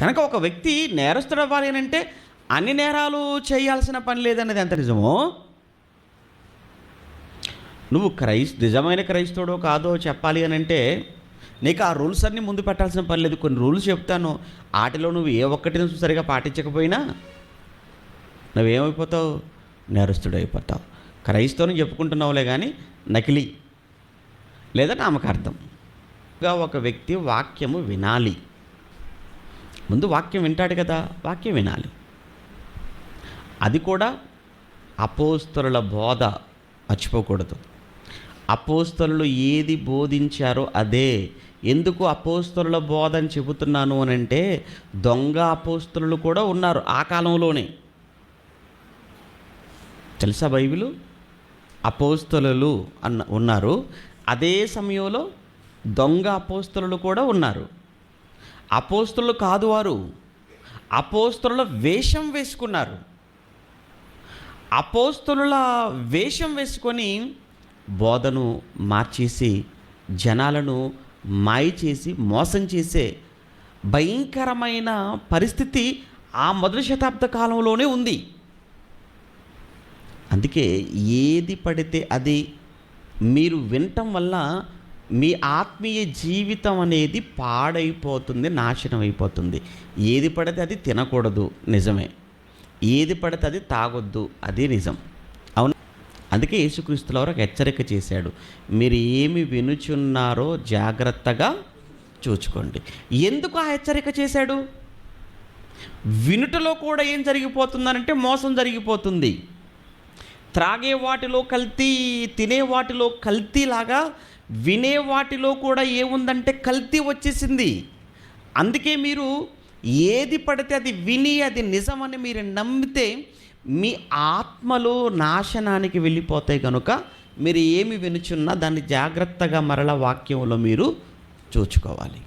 కనుక ఒక వ్యక్తి నేరస్తుడు అవ్వాలి అని అంటే అన్ని నేరాలు చేయాల్సిన పని లేదన్నది ఎంత నిజమో? నువ్వు క్రైస్ నిజమైన క్రైస్తవుడో కాదో చెప్పాలి అని అంటే నీకు ఆ రూల్స్ అన్నీ ముందు పెట్టాల్సిన పని లేదు. కొన్ని రూల్స్ చెప్తాను. వాటిలో నువ్వు ఏ ఒక్కటి సరిగా పాటించకపోయినా నువ్వేమైపోతావు? నేరస్తుడు అయిపోతావు క్రైస్తవుని చెప్పుకుంటున్నావులే కానీ నకిలీ లేదా నామకార్థం ఇంకా ఒక వ్యక్తి వాక్యము వినాలి. ముందు వాక్యం వింటాడు కదా వాక్యం వినాలి. అది కూడా అపోస్తరుల బోధ మర్చిపోకూడదు. అపోస్తరులు ఏది బోధించారో అదే. ఎందుకు అపోస్తరుల బోధ అని చెబుతున్నాను అని అంటే దొంగ అపోస్తరులు కూడా ఉన్నారు ఆ కాలంలోనే. తెలుసా బైబిలు? అపోస్తలు అన్న ఉన్నారు. అదే సమయంలో దొంగ అపోస్తలు కూడా ఉన్నారు. అపోస్తులు కాదు వారు. అపోస్తుల వేషం వేసుకున్నారు. అపోస్తుల వేషం వేసుకొని బోధను మార్చేసి జనాలను మాయ చేసి మోసం చేసే భయంకరమైన పరిస్థితి ఆ మొదటి శతాబ్ద కాలంలోనే ఉంది. అందుకే ఏది పడితే అది మీరు వినటం వల్ల మీ ఆత్మీయ జీవితం అనేది పాడైపోతుంది నాశనం అయిపోతుంది. ఏది పడితే అది తినకూడదు నిజమే. ఏది పడితే అది తాగొద్దు అది నిజం. అవును. అందుకే యేసుక్రీస్తుల వరకు హెచ్చరిక చేశాడు. మీరు ఏమి వినుచున్నారో జాగ్రత్తగా చూచుకోండి. ఎందుకు ఆ హెచ్చరిక చేశాడు? వినుటలో కూడా ఏం జరిగిపోతుందనంటే మోసం జరిగిపోతుంది. త్రాగే వాటిలో కల్తీ తినే వాటిలో కల్తీలాగా వినే వాటిలో కూడా ఏముందంటే కల్తీ వచ్చేసింది. అందుకే మీరు ఏది పడితే అది విని అది నిజమని మీరు నమ్మితే మీ ఆత్మలు నాశనానికి వెళ్ళిపోతాయి కనుక మీరు ఏమి వినుచున్నా దాన్ని జాగ్రత్తగా మరల వాక్యంలో మీరు చూచుకోవాలి.